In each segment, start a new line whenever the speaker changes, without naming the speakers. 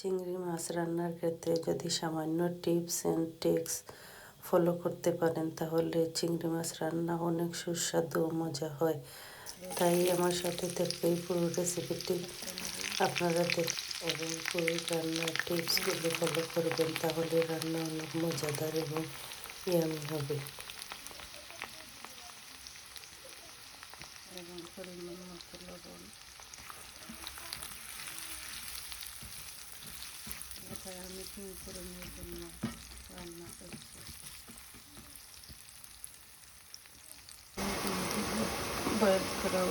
চিংড়ি মাছ রান্নার ক্ষেত্রে যদি সামান্য টিপস অ্যান্ড টিক্স ফলো করতে পারেন, তাহলে চিংড়ি মাছ রান্না অনেক সুস্বাদু ও মজা হয়। তাই আমার সাথে এই পুরো রেসিপিটি আপনারা এবং পুরো রান্নার টিপসগুলো ফলো করবেন, তাহলে রান্না অনেক মজাদার এবং ইয়ামি হবে।
এবং পরিমাণ এটা আমি তিন ফোড়নের জন্য রান্না করছি। করা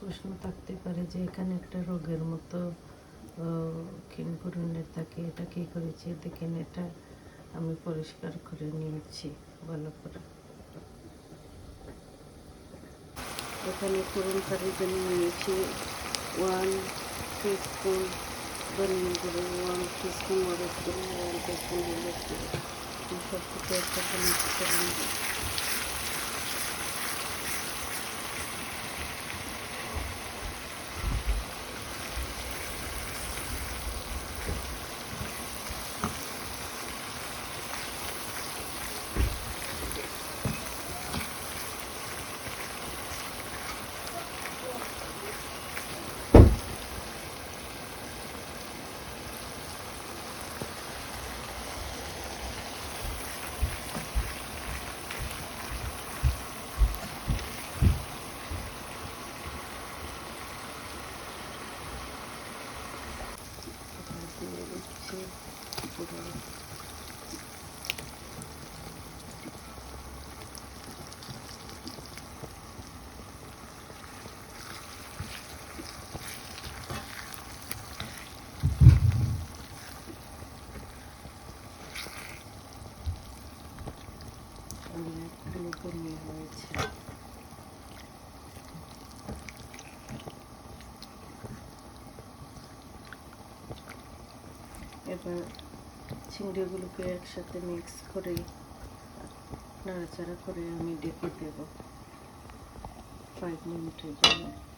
প্রশ্ন থাকতে পারে যে এখানে একটা রোগের মতো খিনপুরনের থাকে এটা কী করেছি? দেখেন এটা আমি পরিষ্কার করে নিয়েছি ভালো করে
এখানে ফোড়ন কারির জন্য নিয়েছি ওয়ান টিস্পুন ধনিয়া গুঁড়ো ওয়ান টিস্পুন মরিচ গুঁড়ো ওয়ান টিস্পুন হলুদ গুঁড়ো সব কিছু করে নিচ্ছি এবার দিয়ে দিচ্ছি পুরো অনেকগুলো কমিয়ে হয়েছে এবার চিংড়িগুলোকে একসাথে মিক্স করে নাড়াচাড়া করে আমি ডেকে দেব। ফাইভ মিনিটের জন্য।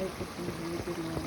解決に向いてるもの